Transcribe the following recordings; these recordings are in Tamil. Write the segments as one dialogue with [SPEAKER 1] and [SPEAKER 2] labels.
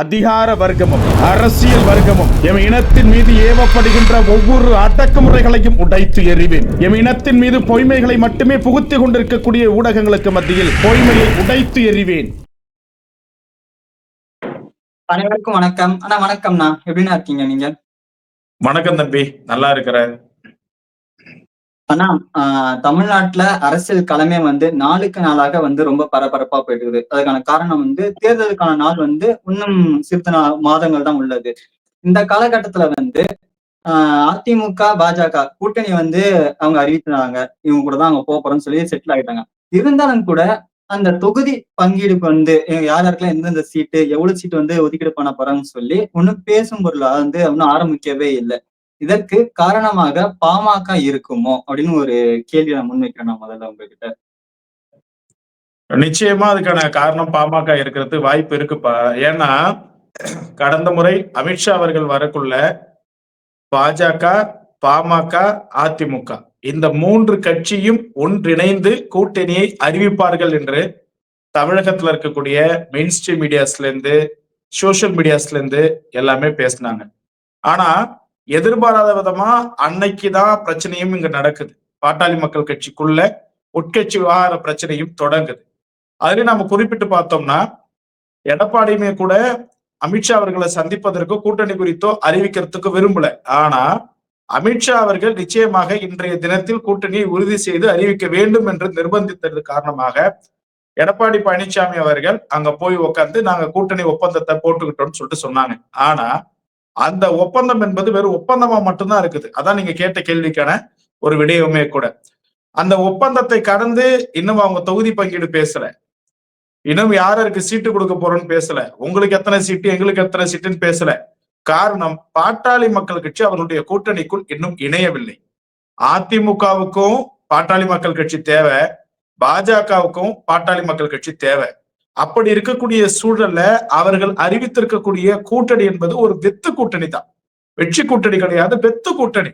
[SPEAKER 1] அதிகார வர்க்கமும் அரசியல் வர்க்கமும் எம் இனத்தின் மீது ஏவப்படுகின்ற ஒவ்வொரு அடக்குமுறைகளையும் உடைத்து எறிவேன். எம் இனத்தின் மீது பொய்மைகளை மட்டுமே புகுத்திக் கொண்டிருக்கக்கூடிய ஊடகங்களுக்கு மத்தியில் பொய்மையை உடைத்து எறிவேன்.
[SPEAKER 2] அனைவருக்கும் வணக்கம். அண்ணா வணக்கம்ண்ணா. எப்படிண்ணா இருக்கீங்க நீங்க?
[SPEAKER 1] வணக்கம் தம்பி. நல்லா இருக்கிறேன்.
[SPEAKER 2] ஆனா ஆஹ் தமிழ்நாட்டுல அரசியல் களமே வந்து நாளுக்கு நாளாக வந்து ரொம்ப பரபரப்பா போயிட்டு இருக்குது அதுக்கான காரணம் வந்து தேர்தலுக்கான நாள் வந்து இன்னும் சிறிது நா- மாதங்கள் தான் உள்ளது. இந்த காலகட்டத்துல வந்து ஆஹ் அதிமுக பாஜக கூட்டணி வந்து அவங்க அறிவித்தாங்க இவங்க கூட தான் அவங்க போறோம்னு சொல்லி செட்டில் ஆயிட்டாங்க. இருந்தாலும் கூட அந்த தொகுதி பங்கீடு வந்து யார் யாருக்கெல்லாம் எந்தெந்த சீட்டு எவ்வளவு சீட்டு வந்து ஒதுக்கீடு பண்ண போறாங்கன்னு சொல்லி ஒன்னும் பேசும் பொருளா வந்து ஒன்னும் ஆரம்பிக்கவே இல்லை. இதற்கு காரணமாக பாமக இருக்குமோ அப்படின்னு ஒரு கேள்வி நான் முன்வைக்கிறேன் நான் முதல்ல உங்ககிட்ட.
[SPEAKER 1] நிச்சயமா அதுக்கான காரணம் பாமக இருக்கிறது வாய்ப்பு இருக்குப்பா ஏன்னா கடந்த முறை அமித்ஷா அவர்கள் வரக்குள்ள பாஜக பாமக அதிமுக இந்த மூன்று கட்சியும் ஒன்றிணைந்து கூட்டணியை அறிவிப்பார்கள் என்று தமிழகத்துல இருக்கக்கூடிய மெயின் ஸ்ட்ரீம் மீடியாஸ்ல இருந்து சோசியல் மீடியாஸ்ல இருந்து எல்லாமே பேசினாங்க. ஆனா எதிர்பாராத விதமா அன்னைக்குதான் பிரச்சனையும் இங்க நடக்குது. பாட்டாளி மக்கள் கட்சிக்குள்ள உட்கட்சி விவகார பிரச்சனையும் தொடங்குது. அதுல நம்ம குறிப்பிட்டு பார்த்தோம்னா எடப்பாடியுமே கூட அமித்ஷா அவர்களை சந்திப்பதற்கு கூட்டணி குறித்தோ அறிவிக்கிறதுக்கு விரும்பல. ஆனா அமித்ஷா அவர்கள் நிச்சயமாக இன்றைய தினத்தில் கூட்டணியை உறுதி செய்து அறிவிக்க வேண்டும் என்று நிர்பந்தித்தது காரணமாக எடப்பாடி பழனிசாமி அவர்கள் அங்க போய் உட்காந்து நாங்க கூட்டணி ஒப்பந்தத்தை போட்டுக்கிட்டோம்னு சொல்லிட்டு சொன்னாங்க. ஆனா அந்த ஒப்பந்தம் என்பது வெறும் ஒப்பந்தமா மட்டும்தான் இருக்குது. அதான் நீங்க கேட்ட கேள்விக்கான ஒரு விடயமே கூட. அந்த ஒப்பந்தத்தை கடந்து இன்னும் அவங்க தொகுதி பங்கீடு பேசல. இன்னும் யாருக்கு சீட்டு கொடுக்க போறோம்னு பேசல. உங்களுக்கு எத்தனை சீட்டு எங்களுக்கு எத்தனை சீட்டுன்னு பேசல. காரணம் பாட்டாளி மக்கள் கட்சி அவர்களுடைய கூட்டணிக்குள் இன்னும் இணையவில்லை. அதிமுகவுக்கும் பாட்டாளி மக்கள் கட்சி தேவை. பாஜகவுக்கும் பாட்டாளி மக்கள் கட்சி தேவை. அப்படி இருக்கக்கூடிய சூழல்ல அவர்கள் அறிவித்திருக்கக்கூடிய கூட்டணி என்பது ஒரு வெத்து கூட்டணி தான். வெற்றி கூட்டணி கிடையாது வெத்து கூட்டணி.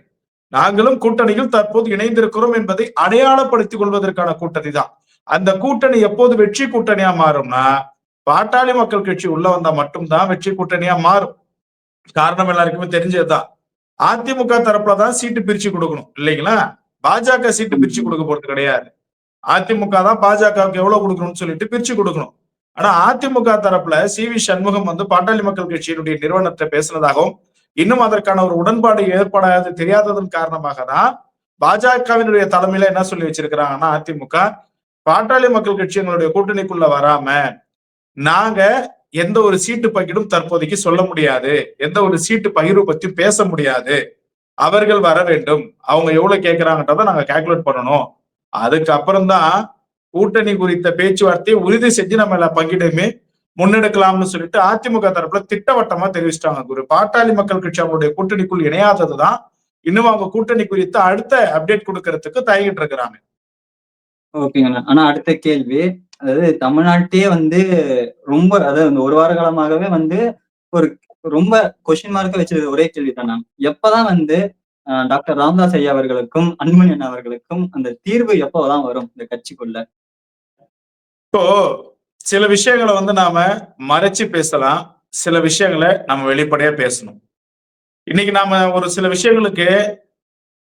[SPEAKER 1] நாங்களும் கூட்டணியில் தற்போது இணைந்திருக்கிறோம் என்பதை அடையாளப்படுத்திக் கொள்வதற்கான கூட்டணி தான். அந்த கூட்டணி எப்போது வெற்றி கூட்டணியா மாறும்னா பாட்டாளி மக்கள் கட்சி உள்ள வந்தா மட்டும்தான் வெற்றி கூட்டணியா மாறும். காரணம் எல்லாருக்குமே தெரிஞ்சதுதான். அதிமுக தரப்புல தான் சீட்டு பிரிச்சு கொடுக்கணும் இல்லைங்களா? பாஜக சீட்டு பிரிச்சு கொடுக்க போறது கிடையாது. அதிமுக தான் பாஜகவுக்கு எவ்வளவு கொடுக்கணும்னு சொல்லிட்டு பிரிச்சு கொடுக்கணும். ஆனா அதிமுக தரப்புல சி. வி. சண்முகம் வந்து பாட்டாளி மக்கள் கட்சியினுடைய நிறுவனத்தை பேசினதாகவும் இன்னும் அதற்கான ஒரு உடன்பாடு ஏற்படாது தெரியாததன் காரணமாக தான் பாஜகவினுடைய தலைமையில என்ன சொல்லி வச்சிருக்கிறாங்கன்னா அதிமுக பாட்டாளி மக்கள் கட்சி எங்களுடைய கூட்டணிக்குள்ள வராம நாங்க எந்த ஒரு சீட்டு பகிரும் தற்போதைக்கு சொல்ல முடியாது எந்த ஒரு சீட்டு பகிர்வு பத்தி பேச முடியாது. அவர்கள் வர வேண்டும். அவங்க எவ்வளவு கேட்கிறாங்கன்றத நாங்க கால்குலேட் பண்ணணும். அதுக்கப்புறம் தான் கூட்டணி குறித்த பேச்சுவார்த்தையை உறுதி செஞ்சு நம்ம எல்லா பங்கீடுமே முன்னெடுக்கலாம்னு சொல்லிட்டு அதிமுக தரப்புல திட்டவட்டமா தெரிவிச்சிட்டாங்க குரு. பாட்டாளி மக்கள் கட்சி அவங்களுடைய கூட்டணிக்குள் இணையாததுதான் இன்னும் அவங்க கூட்டணி குறித்து அடுத்த அப்டேட் கொடுக்கறதுக்கு தயங்கிட்டு இருக்கிறாங்க.
[SPEAKER 2] ஓகேங்கண்ணா ஆனா அடுத்த கேள்வி. அதாவது தமிழ்நாட்டையே வந்து ரொம்ப அதாவது ஒரு வார காலமாகவே வந்து ஒரு ரொம்ப கொஸ்டின் மார்க்க வச்சிருக்க ஒரே கேள்வி தானா எப்பதான் வந்து டாக்டர் ராமதாஸ் ஐயா அவர்களுக்கும் அன்புமணி அண்ணா அவர்களுக்கும் அந்த தீர்வு எப்போதான் வரும் இந்த கட்சிக்குள்ள?
[SPEAKER 1] இப்போ சில விஷயங்களை வந்து நாம மறைச்சு பேசலாம். சில விஷயங்களை நம்ம வெளிப்படையா பேசணும். இன்னைக்கு நாம ஒரு சில விஷயங்களுக்கு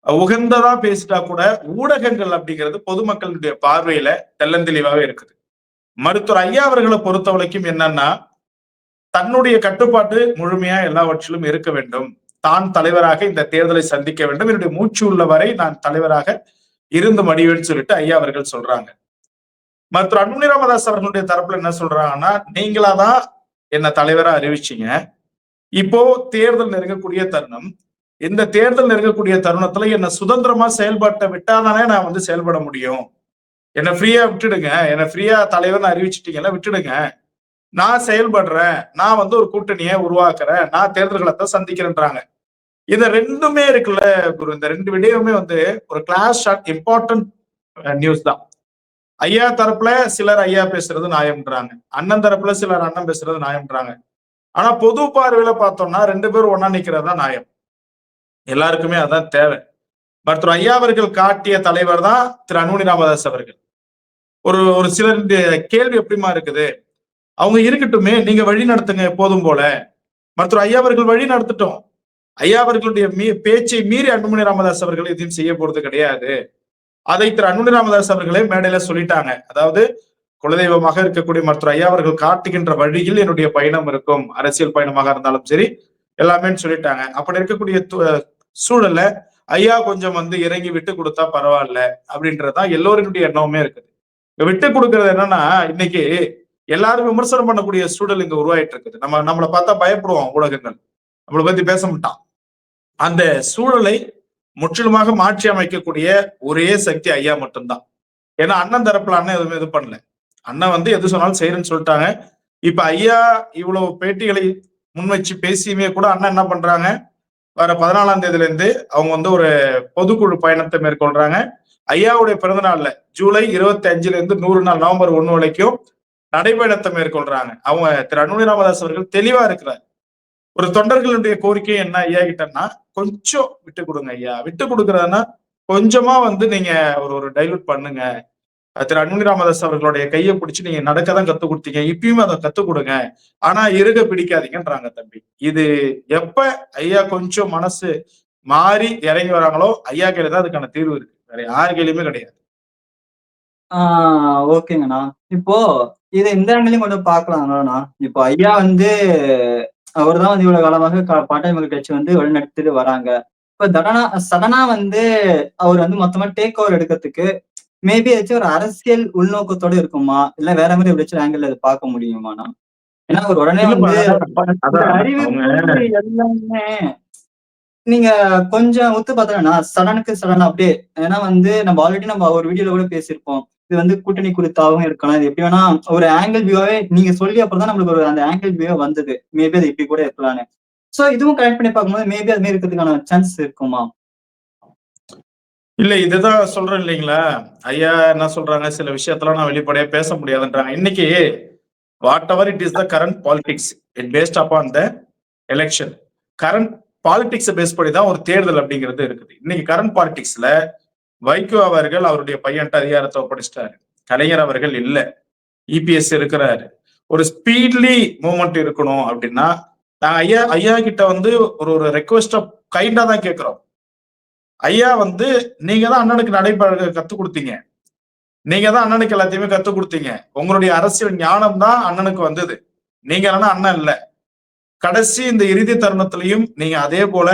[SPEAKER 1] உகந்ததா பேசிட்டா கூட ஊடகங்கள் அப்படிங்கிறது பொதுமக்களுடைய பார்வையில தெள்ளந்தெளிவாகவே இருக்குது. மருத்துவர் ஐயா அவர்களை பொறுத்த வரைக்கும் என்னன்னா தன்னுடைய கட்டுப்பாட்டு முழுமையா எல்லாவற்றிலும் இருக்க வேண்டும். தான் தலைவராக இந்த தேர்தலை சந்திக்க வேண்டும். என்னுடைய மூச்சு உள்ள வரை நான் தலைவராக இருந்து மடிவேன்னு சொல்லிட்டு ஐயா அவர்கள் சொல்றாங்க. மற்ற அன்புமணி ராமதாஸ் அவர்களுடைய தரப்புல என்ன சொல்றாங்கன்னா நீங்களாதான் என்ன தலைவரா அறிவிச்சீங்க. இப்போ தேர்தல் நெருங்கக்கூடிய தருணம். இந்த தேர்தல் நெருங்கக்கூடிய தருணத்துல என்ன சுதந்திரமா செயல்பட்ட விட்டாதானே நான் வந்து செயல்பட முடியும். என்னை ஃப்ரீயா விட்டுடுங்க. என்னை ஃப்ரீயா தலைவர்னு அறிவிச்சிட்டீங்கல்ல விட்டுடுங்க. நான் செயல்படுறேன். நான் வந்து ஒரு கூட்டணியை உருவாக்குறேன். நான் தேர்தல்களை தான் சந்திக்கிறேன்றாங்க. இது ரெண்டுமே இருக்குல்ல குரு. இந்த ரெண்டு விடயமே வந்து ஒரு கிளாஸ் ஷாட் இம்பார்ட்டன்ட் நியூஸ் தான். ஐயா தரப்புல சிலர் ஐயா பேசுறது நியாயம்ன்றாங்க. அண்ணன் தரப்புல சிலர் அண்ணன் பேசுறது நியாயம்ன்றாங்க. ஆனா பொது பார்வையில பார்த்தோம்னா ரெண்டு பேரும் ஒன்னா நிக்கிறது தான் நியாயம். எல்லாருக்குமே அதான் தேவை. மருத்துவர் ஐயா அவர்கள் காட்டிய தலைவர் தான் திரு அன்புமணி ராமதாஸ் அவர்கள். ஒரு ஒரு சிலருடைய கேள்வி எப்படிமா இருக்குது? அவங்க இருக்கட்டுமே நீங்க வழி நடத்துங்க எப்போதும் போல. மருத்துவர் ஐயா அவர்கள் வழி நடத்தட்டும். ஐயா அவர்களுடைய மீ பேச்சை மீறி அன்புமணி ராமதாஸ் அவர்கள் எதையும் செய்ய போறது கிடையாது. அதை திரு அன்புமணி ராமதாஸ் அவர்களே மேடையில சொல்லிட்டாங்க. அதாவது குலதெய்வமாக இருக்கக்கூடிய மருத்துவர் ஐயா அவர்கள் காட்டுகின்ற வழியில் என்னுடைய பயணம் இருக்கும். அரசியல் பயணமாக இருந்தாலும் சரி எல்லாமே சொல்லிட்டாங்க. அப்படி இருக்கக்கூடிய சூழல்ல ஐயா கொஞ்சம் வந்து இறங்கி விட்டு கொடுத்தா பரவாயில்ல அப்படின்றதுதான் எல்லோருடைய எண்ணமுமே இருக்குது. விட்டு கொடுக்கறது என்னன்னா இன்னைக்கு எல்லாரும் விமர்சனம் பண்ணக்கூடிய சூழல் இங்க உருவாயிட்டு இருக்குது. நம்ம நம்மளை பார்த்தா பயப்படுவோம் ஊடகங்கள். நம்மளை பத்தி பேச மாட்டான். அந்த சூழலை முற்றிலுமாக மாற்றி அமைக்கக்கூடிய ஒரே சக்தி ஐயா மட்டும்தான். ஏன்னா அண்ணன் தரப்புல அண்ணன் எதுவுமே இது பண்ணல. அண்ணன் வந்து எது சொன்னாலும் செய்யறேன்னு சொல்லிட்டாங்க. இப்ப ஐயா இவ்வளவு பேட்டிகளை முன் வச்சு பேசியுமே கூட அண்ணன் என்ன பண்றாங்க? வர பதினாலாம் தேதியில இருந்து அவங்க வந்து ஒரு பொதுக்குழு பயணத்தை மேற்கொள்றாங்க. ஐயாவுடைய பிறந்த நாள்ல ஜூலை இருபத்தி அஞ்சுல இருந்து நூறு நாள் நவம்பர் ஒண்ணு வரைக்கும் நடைபயணத்தை மேற்கொள்றாங்க. அவங்க திரு அனுமதி ராமதாஸ் அவர்கள் தெளிவா இருக்கிறார். ஒரு தொண்டர்களுடைய கோரிக்கை என்ன ஐயா கிட்டன்னா கொஞ்சம் விட்டு கொடுங்க ஐயா. விட்டு கொடுக்குறதுன்னா கொஞ்சமா வந்து நீங்க ஒரு ஒரு டைலூட் பண்ணுங்க. திரு அன்புமணி ராமதாஸ் அவர்களுடைய கையை பிடிச்சு நீங்க நடக்க தான் கத்து கொடுத்தீங்க. இப்பயும் அதை கத்து கொடுங்க. ஆனா இருக பிடிக்காதீங்கன்றாங்க தம்பி. இது எப்ப ஐயா கொஞ்சம் மனசு மாறி இறங்கி வராங்களோ ஐயா கையில தான் அதுக்கான தீர்வு இருக்கு. வேற யார் கையிலுமே கிடையாது.
[SPEAKER 2] ஆஹ் ஓகேங்கண்ணா. இப்போ இதை இந்த ஆங்கிலையும் கொஞ்சம் பார்க்கலாம்ண்ணா இப்போ ஐயா வந்து அவர் தான் வந்து இவ்வளவு காலமாக பாட்டாளி கட்சி வந்து வழிநடத்திட்டு வராங்க. இப்ப தடனா சடனா வந்து அவர் வந்து மொத்தமா டேக் ஓவர் எடுக்கிறதுக்கு மேபி ஏதாச்சும் ஒரு அரசியல் உள்நோக்கத்தோட இருக்குமா? இல்ல வேற மாதிரி எப்படியாச்சும் ஆங்கிள் அதை பார்க்க முடியுமாண்ணா ஏன்னா அவர் உடனே வந்து அறிவு எல்லாமே நீங்க கொஞ்சம் ஒத்து பார்த்தோம்னா சடனுக்கு சடன் அப்படியே ஏன்னா வந்து நம்ம ஆல்ரெடி நம்ம ஒரு வீடியோல கூட பேசியிருப்போம். இது வந்து கூட்டணி குறித்தாகவும் இருக்கலாம் இது எப்படி வேணா ஒரு ஆங்கிள் வியூவாவே நீங்க சொல்லி அப்புறம் தான் நம்மளுக்கு ஒரு அந்த ஆங்கிள் வியூவா வந்தது. மேபி அது இப்படி கூட இருக்கலாம்னு. சோ இதுவும் கனெக்ட் பண்ணி பார்க்கும்போது மேபி அது மாதிரி இருக்கிறதுக்கான சான்ஸ் இருக்குமா?
[SPEAKER 1] இல்ல இதுதான் சொல்றேன் இல்லைங்களா? ஐயா என்ன சொல்றாங்க? சில விஷயத்தெல்லாம் நான் வெளிப்படையா பேச முடியாதுன்றாங்க. இன்னைக்கு whatever it is the current politics it based upon the election current politics base பண்ணி தான் ஒரு தேர்தல் அப்படிங்கிறது இருக்குது. இன்னைக்கு கரண்ட் பாலிடிக்ஸ்ல வைகோ அவர்கள் அவருடைய பையன்ட்ட அதிகாரத்தை ஒப்படைச்சிட்டாரு. கலைஞர் அவர்கள் இல்லை. இபிஎஸ் இருக்கிறாரு. ஒரு ஸ்பீட்லி மூமெண்ட் இருக்கணும் அப்படின்னா நாங்கள் ஐயா ஐயா கிட்ட வந்து ஒரு ஒரு ரெக்வஸ்டை கைண்டா தான் கேட்குறோம் ஐயா வந்து நீங்க தான் அண்ணனுக்கு நடைபெற கற்றுக் கொடுத்தீங்க. நீங்க தான் அண்ணனுக்கு எல்லாத்தையுமே கற்றுக் கொடுத்தீங்க. உங்களுடைய அரசியல் ஞானம் தான் அண்ணனுக்கு வந்தது. நீங்க இல்லைன்னா அண்ணன் இல்லை. கடைசி இந்த இறுதி தருணத்திலையும் நீங்க அதே போல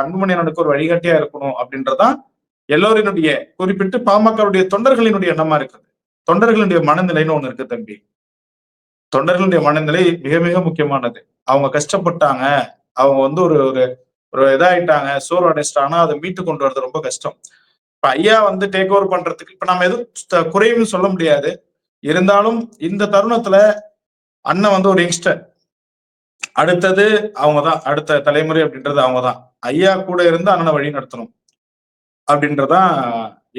[SPEAKER 1] அன்புமணி அண்ணனுக்கு ஒரு வழிகாட்டியா இருக்கணும் அப்படின்றதான் எல்லோரினுடைய குறிப்பிட்டு பாமகவுடைய தொண்டர்களினுடைய எண்ணமா இருக்குது. தொண்டர்களுடைய மனநிலைன்னு ஒண்ணு இருக்கு தம்பி. தொண்டர்களுடைய மனநிலை மிக மிக முக்கியமானது. அவங்க கஷ்டப்பட்டாங்க. அவங்க வந்து ஒரு ஒரு ஒரு இதாயிட்டாங்க. சோறு அடைச்சிட்டாங்கன்னா அதை மீட்டு கொண்டு வரது ரொம்ப கஷ்டம். இப்ப ஐயா வந்து டேக் ஓவர் பண்றதுக்கு இப்ப நம்ம எதுவும் குறையும் சொல்ல முடியாது. இருந்தாலும் இந்த தருணத்துல அண்ணன் வந்து ஒரு யங்ஸ்டர் அடுத்தது அவங்கதான் அடுத்த தலைமுறை அப்படின்றது அவங்கதான். ஐயா கூட இருந்து அண்ணனை வழி நடத்தணும். அப்படின்றதான்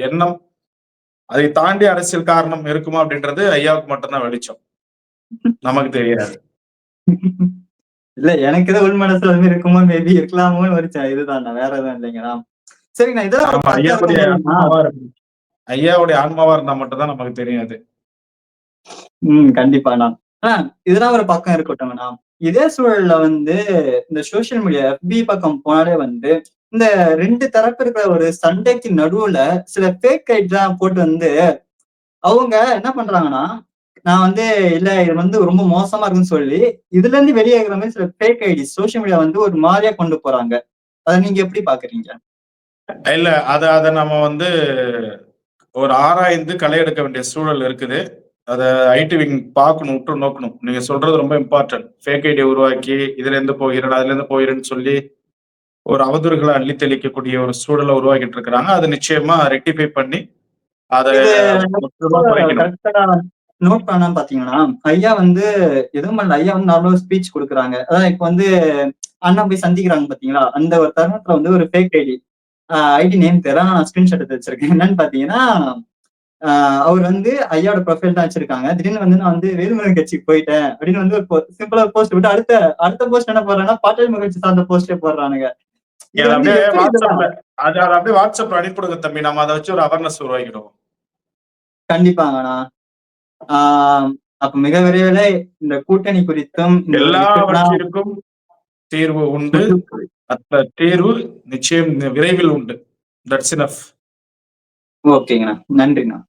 [SPEAKER 1] எண்ணம். அதை தாண்டி அரசியல் காரணம் இருக்குமா அப்படின்றது ஐயாவுக்கு மட்டும்தான் வெளிச்சம். நமக்கு தெரியாது.
[SPEAKER 2] இல்ல எனக்கு ஏதோ உள் மனசுல மாதிரி இருக்குமோ மேபி இருக்கலாமோன்னு ஒரு இதுதான். வேற எதுவும் இல்லைங்கண்ணா சரிங்கண்ணா இதெல்லாம்
[SPEAKER 1] ஐயாவுடைய. ஆன்மாவா இருந்தா மட்டும்தான் நமக்கு தெரியும் அது
[SPEAKER 2] ம் கண்டிப்பாண்ணா ஆனா இதெல்லாம் ஒரு பக்கம் இருக்கட்டும்ண்ணா இதே சூழல்ல வந்து இந்த சோசியல் மீடியா FB பக்கம் போனாலே வந்து இந்த ரெண்டு தரப்பு இருக்கிற ஒரு சண்டைக்கு நடுவுல சில ஃபேக் ஐட் தான் போட்டு வந்து அவங்க என்ன பண்றாங்கன்னா நான் வந்து இல்ல இது வந்து ரொம்ப மோசமா இருக்குன்னு சொல்லி இதுல இருந்து வெளியே இருக்கிற மாதிரி சில ஃபேக் ஐடி சோசியல் மீடியா வந்து ஒரு மாதிரியா கொண்டு போறாங்க. அதை நீங்க எப்படி பாக்குறீங்க?
[SPEAKER 1] இல்ல அத அத நம்ம வந்து ஒரு ஆராய்ந்து களை எடுக்க வேண்டிய சூழல் இருக்குது. அதை ஐடி விங் பார்க்கணும் உற்று நோக்கணும். நீங்க சொல்றது ரொம்ப இம்பார்ட்டன்ட் ஃபேக் ஐடியை உருவாக்கி இதுல இருந்து போகிறேன் அதுல இருந்து போகிறேன்னு சொல்லி ஒரு அவதூறுகளை அள்ளி தெளிக்கக்கூடிய ஒரு சூழலை உருவாக்கிட்டு இருக்கிறாங்க. அதை நிச்சயமா ரெக்டிஃபை பண்ணி அதை
[SPEAKER 2] நோட் பண்ணா பாத்தீங்கன்னா ஐயா வந்து எதுவும் பண்ணல. ஐயா வந்து நார்மலா ஸ்பீச் கொடுக்குறாங்க. அதான் இப்ப வந்து அண்ணா போய் சந்திக்கிறாங்க பாத்தீங்களா? அந்த ஒரு தருணத்துல வந்து ஒரு ஃபேக் ஐடி ஐடி நேம் தெரியல நான் ஸ்கிரீன்ஷாட் எடுத்து வச்சிருக்கேன். என்னன்னு பாத்தீங்கன்னா அவர் வந்து ஐயாவோட ப்ரொஃபைல் தான் வச்சிருக்காங்க. திடீர்னு வந்து நான் வந்து வேலுமகன் கட்சிக்கு போயிட்டேன் அப்படின்னு வந்து ஒரு சிம்பிளா போஸ்ட் விட்டு அடுத்த அடுத்த போஸ்ட் என்ன போடுறாங்கன்னா பாட்டாளி மக்கள் கட்சி சார்ந்த போஸ்டே போடுறானுங்க.
[SPEAKER 1] அப்படியே? வாட்ஸ்அப்ல அது அப்படியே வாட்ஸ்அப்ல அனுப்பிடுங்க தம்பி. நம்ம அதை வச்சு ஒரு அவேர்னஸ் உருவாக்கிடுவோம்.
[SPEAKER 2] கண்டிப்பாங்கண்ணா ஆஹ் அப்ப மிக விரைவில் இந்த கூட்டணி குறித்தும்
[SPEAKER 1] எல்லாவற்றிற்கும் தீர்வு உண்டு. அந்த தீர்வு நிச்சயம் விரைவில் உண்டு. தட்ஸ் இனஃப்
[SPEAKER 2] ஓகேங்கண்ணா. நன்றிண்ணா.